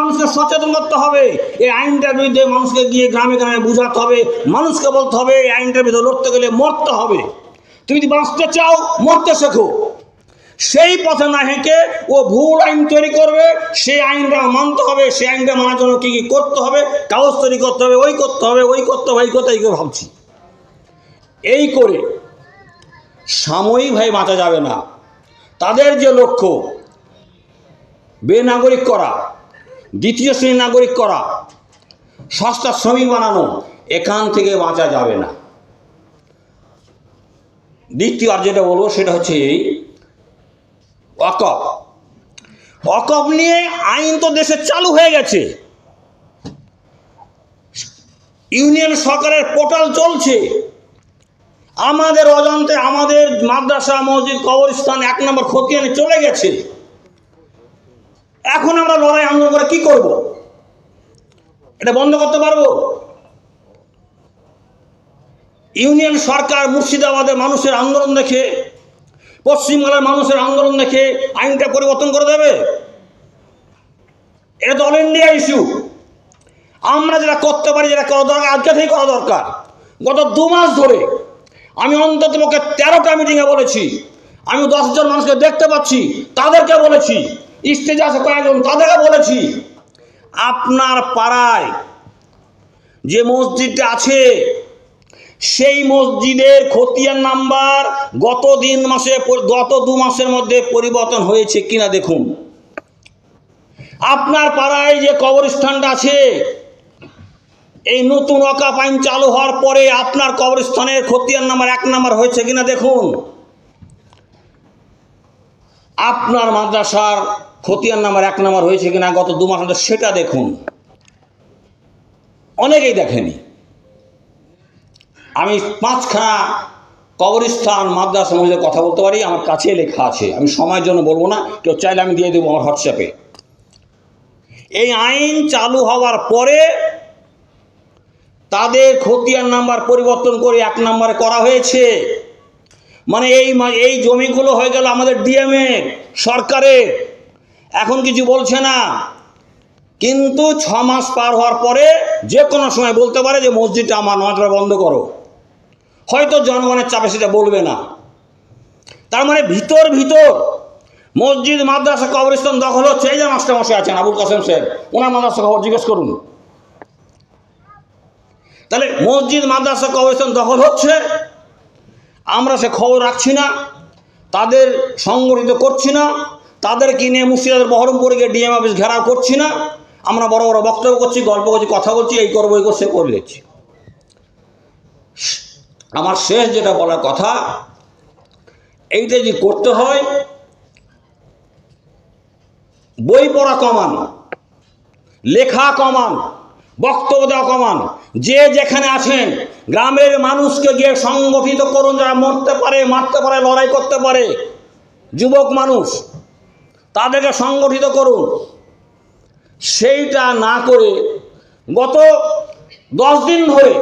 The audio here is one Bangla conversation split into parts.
মানুষকে সচেতন করতে হবে। এই আইনটার বিরুদ্ধে মানুষকে গিয়ে গ্রামে গ্রামে বোঝাতে হবে। মানুষকে বলতে হবে, এই আইনটার বিরুদ্ধে লড়তে গেলে মরতে হবে। তুমি যদি বাঁচতে চাও, মরতে শেখো। সেই পথে না হেঁকে ও ভুল আইন তৈরি করবে, সেই আইনটা মানতে হবে, সেই আইনটা মানার জন্য কী কী করতে হবে, কাগজ তৈরি করতে হবে, ওই করতে হবে, ওই করতে হবে, এই কথা এই করে ভাবছি। এই করে সাময়িকভাবে বাঁচা যাবে না। তাদের যে লক্ষ্য, বেনাগরিক করা দ্বিতীয় শ্রেণির নাগরিক করা। সস্তা শ্রমিক বানানো এখান থেকে বাঁচা যাবে না। দ্বিতীয় আর যেটা বলব সেটা হচ্ছে এই অকপ। অকপ নিয়ে আইন তো দেশে চালু হয়ে গেছে। ইউনিয়ন সরকারের পোর্টাল চলছে। আমাদের অজান্তে আমাদের মাদ্রাসা, মসজিদ, কবরস্থান এক নম্বর খতিয়ানে চলে গেছে। এখন আমরা লড়াই আন্দোলন করে কি করব? এটা বন্ধ করতে পারব? ইউনিয়ন সরকার মুর্শিদাবাদের মানুষের আন্দোলন দেখে, পশ্চিমবাংলার মানুষের আন্দোলন দেখে আইনটা পরিবর্তন করে দেবে? এটা তো অল ইন্ডিয়া ইস্যু। আমরা যেটা করতে পারি, যেটা করা দরকার, আজকে থেকে করা দরকার। গত দু মাস ধরে আমি অন্তত পক্ষে তেরোটা মিটিংয়ে বলেছি। আমি দশজন মানুষকে দেখতে পাচ্ছি, তাদেরকে বলেছি স্টেজে আছে কয়েকজন তাদেরকে বলেছি, আপনার পাড়ায় যে মসজিদটা আছে, সেই মসজিদের খতিয়ান নাম্বার গত দিন মাসে, গত দু মাসের মধ্যে পরিবর্তন হয়েছে কিনা দেখুন। আপনার পাড়ায় যে কবরস্থানটা আছে, এই নতুন অকাপ আইন চালু হওয়ার পরে আপনার কবরস্থানের খতিয়ান নাম্বার এক নাম্বার হয়েছে কিনা দেখুন। আপনার মাদ্রাসার খতিয়ান নাম্বার এক নাম্বার হয়েছে কিনা গত দু মাস সেটা দেখুন। অনেকেই দেখেনি। আমি পাঁচখানা কবরস্থান, মাদ্রাসা মসজিদের কথা বলতে পারি, আমার কাছে লেখা আছে। আমি সময়ের জন্য বলব না, কেউ চাইলে আমি দিয়ে দেবো আমার হোয়াটসঅ্যাপে। এই আইন চালু হওয়ার পরে তাদের খতিয়ান নাম্বার পরিবর্তন করে এক নাম্বারে করা হয়েছে। মানে এই এই জমিগুলো হয়ে গেল আমাদের ডিএমএ সরকারের এখন কিছু বলছে না। কিন্তু ছ মাস পার হওয়ার পরে যে কোনো সময় বলতে পারে যে মসজিদটা আমার নামাজটা বন্ধ করো। হয়তো জনগণের চাপে সেটা বলবে না। তার মানে ভিতর ভিতর। মসজিদ, মাদ্রাসা, কবরস্থান দখল হচ্ছে। এই যে মাস্টারমশাই আছেন, আবুল কাসেম সাহেব, ওনার মাদ্রাসা খবর জিজ্ঞেস করুন। তাহলে মসজিদ, মাদ্রাসা, কবরস্থান দখল হচ্ছে। আমরা সে খবর রাখছি না, তাদের সংগঠিত করছি না, তাদেরকে নিয়ে মুর্শিদাবাদের বহরমপুরে গিয়ে ডিএম অফিস ঘেরাও করছি না, আমরা বড় বড় বক্তব্য করছি, গল্প করছি, কথা বলছি, এই করব, এই করছে করে দিচ্ছি। আমার শেষ যেটা বলার কথা, এইটা যে করতে হয়, বই পড়া কমান, লেখা কমান বক্তব্য দেওয়া কমান। যে যেখানে আছেন, গ্রামের মানুষকে গিয়ে সংগঠিত করুন, যারা মরতে পারে, মারতে পারে, লড়াই করতে পারে। যুবক মানুষ, তাদেরকে সংগঠিত করুন। সেইটা না করে গত দশ দিন ধরে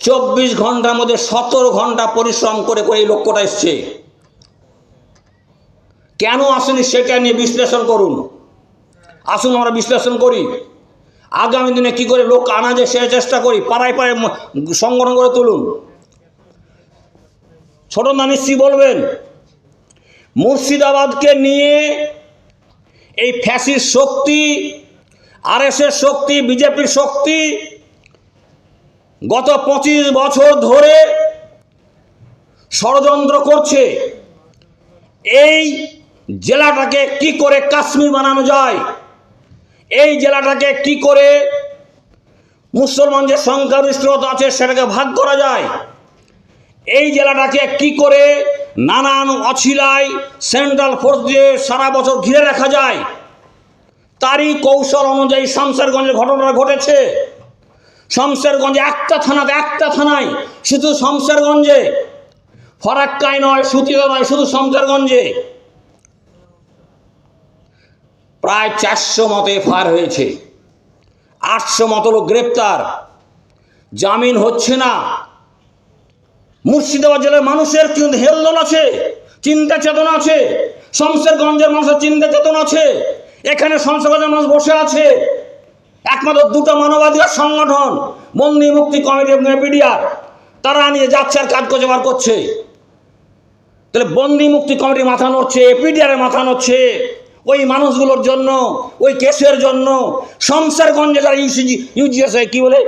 চব্বিশ ঘণ্টার মধ্যে সতেরো ঘণ্টা পরিশ্রম করে করে এই লক্ষ্যটা এসছে। কেন আসেনি সেটা নিয়ে বিশ্লেষণ করুন। আসুন, আমরা বিশ্লেষণ করি। আগামী দিনে কি করে লোক আনা যায় সে চেষ্টা করি, পাড়ায় পাড়ায় সংগঠন করে তুলুন। ছোট না নিশ্চয়ই বলবেন, মুর্শিদাবাদকে নিয়ে এই ফ্যাসির শক্তি আরএসের শক্তি, বিজেপির শক্তি, গত পঁচিশ বছর ধরে ষড়যন্ত্র করছে। এই জেলাটাকে কি করে কাশ্মীর বানানো যায়? এই জেলাটাকে কি করে মুসলমান যে সংখ্যাগরিষ্ঠতা আছে সেটাকে ভাগ করা যায়? এই জেলাটাকে কি করে নানান অছিলায় সেন্ট্রাল ফোর্স দিয়ে সারা বছর ঘিরে রাখা যায়? তারই কৌশল অনুযায়ী শামসারগঞ্জের ঘটনাটা ঘটেছে। শামসেরগঞ্জে একটা থানাতে একটা থানায় শুধু শামসেরগঞ্জে। ফরাক্কায় নয় সুতিতে নয়, শুধু শামসেরগঞ্জে। প্রায় চারশো মতো এফআইআর হয়েছে। আটশো মত লোক গ্রেপ্তার। জামিন হচ্ছে না। মুর্শিদাবাদ জেলার মানুষের কিন্তু হেলদোল আছে, চিন্তা চেতনা আছে। শমশেরগঞ্জের মানুষের চিন্তা চেতনা আছে। এখানে শমশেরগঞ্জের মানুষ বসে আছে। একমাত্র দুটো মানবাধিকার সংগঠন, বন্দি মুক্তি কমিটি এবং এপিডিআর, তারা নিয়ে যাচ্ছে আর কাজ বার করছে। তাহলে বন্দি মুক্তি কমিটির মাথা নড়ছে এপিডিআরের মাথা নড়ছে। ওই মানুষগুলোর জন্য, ওই কেসের জন্য, শমশেরগঞ্জে যারা ইউসিজি ইউজিএস কি বলে,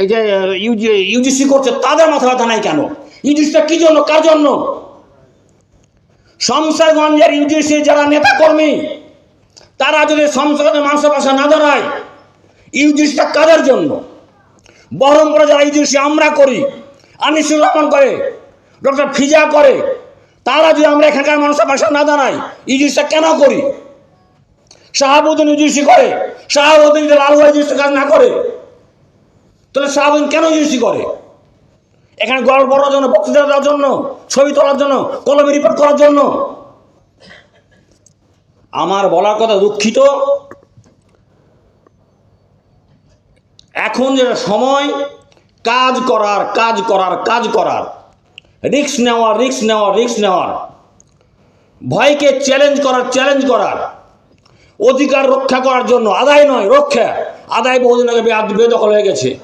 এই যে ইউজি ইউজিসি করছে, তাদের মাথা ব্যথা নাই কেন? ইউজিসিটা কি জন্য, কার জন্য? শমশেরগঞ্জের ইউজিসি যারা নেতাকর্মী, তারা যদি সংসদে মানুষের পাশে না দাঁড়ায় ইউজিসিটা কাদের জন্য? বহরমপুরে যারা ইউজিসি আমরা করি, আনিসুর রহমান করে, ডক্টর ফিজা করে তারা যদি আমরা এখানকার মানুষের পাশে না দাঁড়াই ইউজিসিটা কেন করি? শাহাবুদ্দিন ইউজিসি করে, শাহাবুদ্দিন লালুয়া ইউজিসি কাজ না করে, তাহলে শাহাবুদ্দিন কেন ইউজিসি করে? এখানে গল্প পড়ার জন্য, বক্তৃতা দেওয়ার জন্য, ছবি তোলার জন্য, কলমে রিপোর্ট করার জন্য। আমার বলার কথা দুঃখিত। এখন যেটা সময়, কাজ করার কাজ করার কাজ করার। রিস্ক নেওয়ার রিক্স নেওয়ার রিক্স নেওয়ার। ভয়কে চ্যালেঞ্জ করার চ্যালেঞ্জ করার। অধিকার রক্ষা করার জন্য আদায় নয়, রক্ষা। আদায় বহুদিন আগে বেদখল হয়ে গেছে।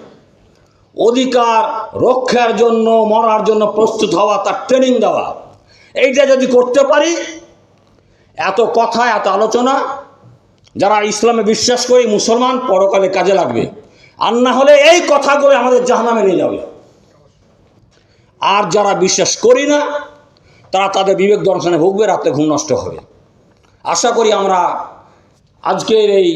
অধিকার রক্ষার জন্য, মরার জন্য প্রস্তুত হওয়া, তার ট্রেনিং দেওয়া। এইটা যদি করতে পারি, এত কথা, এত আলোচনা, যারা ইসলামে বিশ্বাস করি, মুসলমান, পরকালে কাজে লাগবে। আর না হলে এই কথাগুলো আমাদের জাহানামে নিয়ে যাবে। আর যারা বিশ্বাস করি না, তারা তাদের বিবেক দর্শনে ভুগবে রাতে ঘুম নষ্ট হবে। আশা করি আমরা আজকের এই